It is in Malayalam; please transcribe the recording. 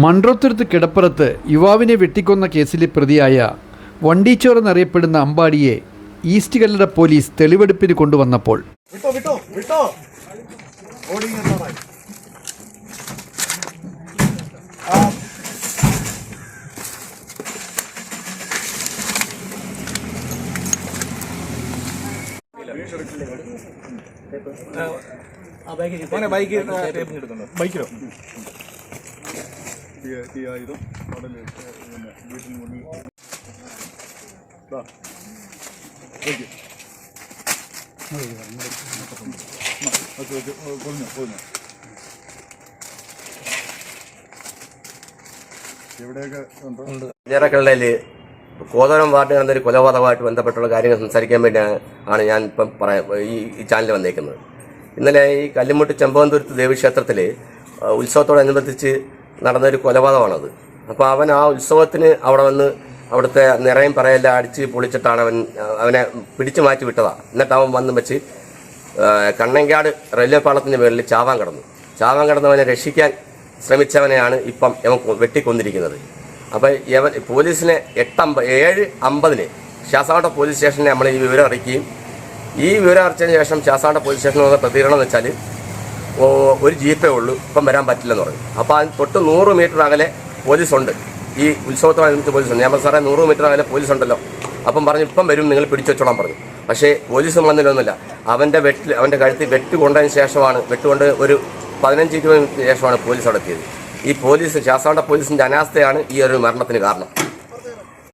മൺട്രോത്തുരുത്ത് കിടപ്പുറത്ത് യുവാവിനെ വെട്ടിക്കൊന്ന കേസിലെ പ്രതിയായ വണ്ടിച്ചോർ എന്നറിയപ്പെടുന്ന അമ്പാടിയെ ഈസ്റ്റ് കല്ലട പോലീസ് തെളിവെടുപ്പിന് കൊണ്ടുവന്നപ്പോൾ ബൈക്കിലോ ഈ ആയുധം കടൽ പിന്നെ വീട്ടിന് മുന്നിൽ എവിടെയൊക്കെ ഉണ്ടോ? ചിറക്കള്ളയിൽ കോതരം കൊലപാതകമായിട്ട് ബന്ധപ്പെട്ടുള്ള കാര്യങ്ങൾ സംസാരിക്കാൻ വേണ്ടിയാണ് ആണ് ഞാൻ ഇപ്പം പറയാം ഈ ചാനൽ വന്നേക്കുന്നത്. ഇന്നലെ ഈ കല്ലുമുട്ട് ചെമ്പകന്തുരുത്ത് ദേവീക്ഷേത്രത്തിൽ ഉത്സവത്തോടനുബന്ധിച്ച് നടന്നൊരു കൊലപാതകമാണത്. അപ്പോൾ അവൻ ആ ഉത്സവത്തിന് അവിടെ വന്ന് അവിടുത്തെ നിറയും പറയെല്ലാം അടിച്ച് പൊളിച്ചിട്ടാണ് അവൻ അവനെ പിടിച്ചു മാറ്റി വിട്ടതാണ് എന്നിട്ട് അവൻ വന്ന് വെച്ച് കണ്ണങ്കാട് റെയിൽവേ പാളത്തിന്റെ മുകളിൽ ചാവാൻ കടന്നു. ചാവാൻ കടന്നവനെ രക്ഷിക്കാൻ ശ്രമിച്ചവനെയാണ് ഇപ്പം ഇവൻ വെട്ടിക്കൊന്നിരിക്കുന്നത്. അപ്പോൾ ഇവൻ പോലീസിനെ എട്ടമ്പ ഏഴ് അമ്പതിന് ശാസാവട്ട പോലീസ് സ്റ്റേഷനിൽ നമ്മൾ ഈ വിവരം അറിയിക്കുകയും ഈ വിവരം അറിയിച്ചതിന് ശേഷം ശാസാവട്ട പോലീസ് സ്റ്റേഷനിൽ വന്ന പ്രതികരണം എന്ന് വെച്ചാൽ ഒരു ജീപ്പേ ഉള്ളൂ. ഇപ്പം വരാൻ പറ്റില്ലെന്ന് പറഞ്ഞു. അപ്പോൾ അതിന് തൊട്ട് നൂറ് മീറ്റർ അകലെ പോലീസുണ്ട്. ഈ ഉത്സവത്തോടനുബന്ധിച്ച് പോലീസുണ്ട്. ഞാൻ സാറേ നൂറ് മീറ്റർ അകലെ പോലീസ് ഉണ്ടല്ലോ അപ്പം പറഞ്ഞു ഇപ്പം വരും നിങ്ങൾ പിടിച്ചു വെച്ചോളാൻ പറഞ്ഞു. പക്ഷേ പോലീസ് വന്നില്ലൊന്നുമില്ല അവന്റെ വെട്ടിൽ അവന്റെ കഴുത്തിൽ വെട്ട് കൊണ്ടതിന് ശേഷമാണ് വെട്ടുകൊണ്ട് ഒരു പതിനഞ്ച് ഇരുപത് മിനിറ്റിന് ശേഷമാണ് പോലീസ് അവിടെ ഈ പോലീസ് ശാസ്ത്രാണ്ട പോലീസിന്റെ അനാസ്ഥയാണ് ഈ ഒരു മരണത്തിന് കാരണം.